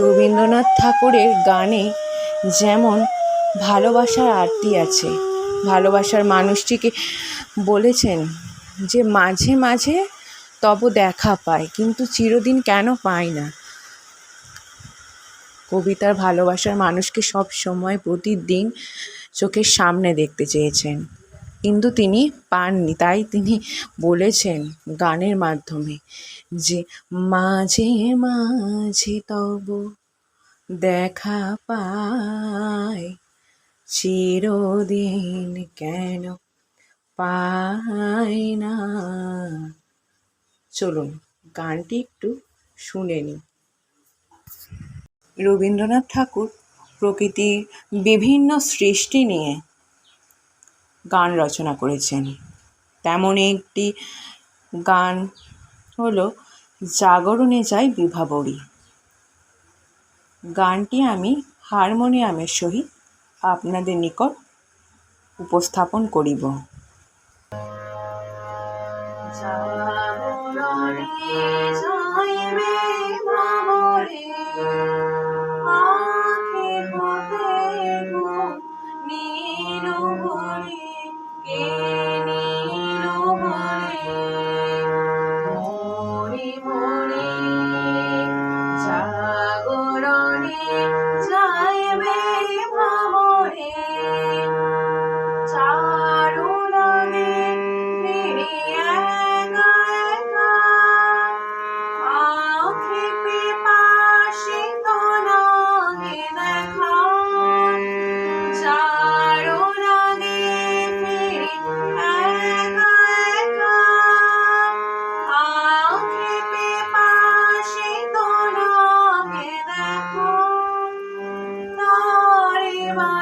রবীন্দ্রনাথ ঠাকুরের গানে যেমন ভালোবাসার আরতি আছে, ভালোবাসার মানুষটিকে বলেছেন যে মাঝে মাঝে তব দেখা পায়, কিন্তু চিরদিন কেন পায় না? কবিতার ভালোবাসার মানুষকে সব সময় প্রতিদিন চোখের সামনে দেখতে চেয়েছেন। কিন্তু তিনি পাননি, তাই তিনি বলেছেন গানের মাধ্যমে যে, মাঝে মাঝে তব দেখা পায় চিরদিন কেন পায় না? চলুন, গানটি একটু শুনে নিই। রবীন্দ্রনাথ ঠাকুর প্রকৃতির বিভিন্ন সৃষ্টি নিয়ে গান রচনা করেছেন। তেমনই একটি গান হলো জাগরণে যাই বিভাবরী গানটি আমি হারমোনিয়ামের সহিত আপনাদের নিকট উপস্থাপন করিব।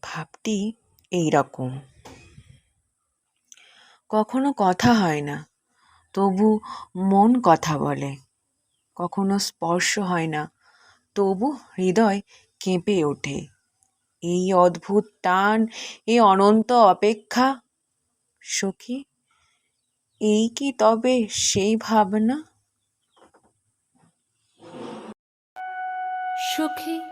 ভাবটি এই রকম কখনো কথা হয় না, তবু মন কথা বলে। কখনো স্পর্শ হয় না, তবু হৃদয় কেঁপে ওঠে। এই অদ্ভুত টান, এই অনন্ত অপেক্ষা, সখী, এই কি তবে সেই ভাবনা? সুখী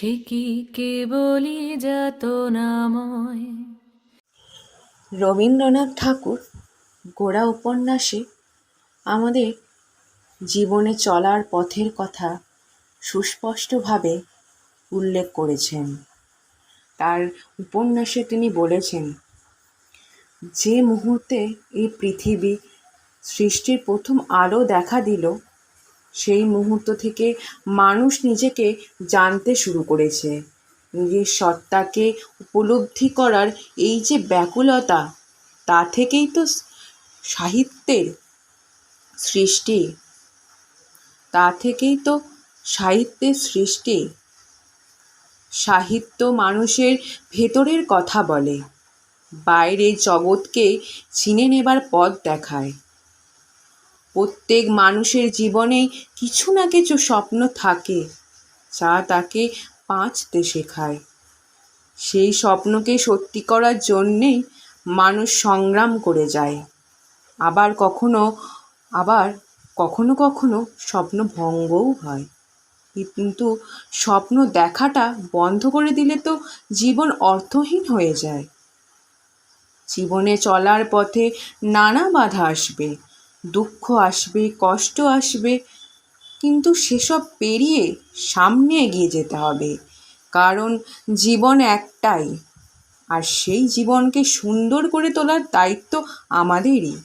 সে কি কেবলই যত নাময়? রবীন্দ্রনাথ ঠাকুর গোড়া উপন্যাসে আমাদের জীবনে চলার পথের কথা সুস্পষ্টভাবে উল্লেখ করেছেন। তার উপন্যাসে তিনি বলেছেন, যে মুহূর্তে এই পৃথিবী সৃষ্টির প্রথম আলো দেখা দিল সেই মুহূর্ত থেকে মানুষ নিজেকে জানতে শুরু করেছে। নিজের সত্তাকে উপলব্ধি করার এই যে ব্যাকুলতা, তা থেকেই তো সাহিত্যের সৃষ্টি। তা থেকেই তো সাহিত্যের সৃষ্টি। সাহিত্য মানুষের ভেতরের কথা বলে। বাইরের জগৎকে চিনে নেবার পথ দেখায়। প্রত্যেক মানুষের জীবনেই কিছু না কিছু স্বপ্ন থাকে। যা তাকে বাঁচতে শেখায়। সেই স্বপ্নকে সত্যি করার জন্যেই মানুষ সংগ্রাম করে যায়। আবার কখনো আবার কখনো কখনো স্বপ্ন ভঙ্গও হয়। কিন্তু স্বপ্ন দেখাটা বন্ধ করে দিলে তো জীবন অর্থহীন হয়ে যায়। জীবনে চলার পথে নানা বাধা আসবে। দুঃখ আসবে, কষ্ট আসবে, কিন্তু সেসব পেরিয়ে সামনে এগিয়ে যেতে হবে। কারণ জীবন একটাই, আর সেই জীবনকে সুন্দর করে তোলার দায়িত্ব আমাদেরই।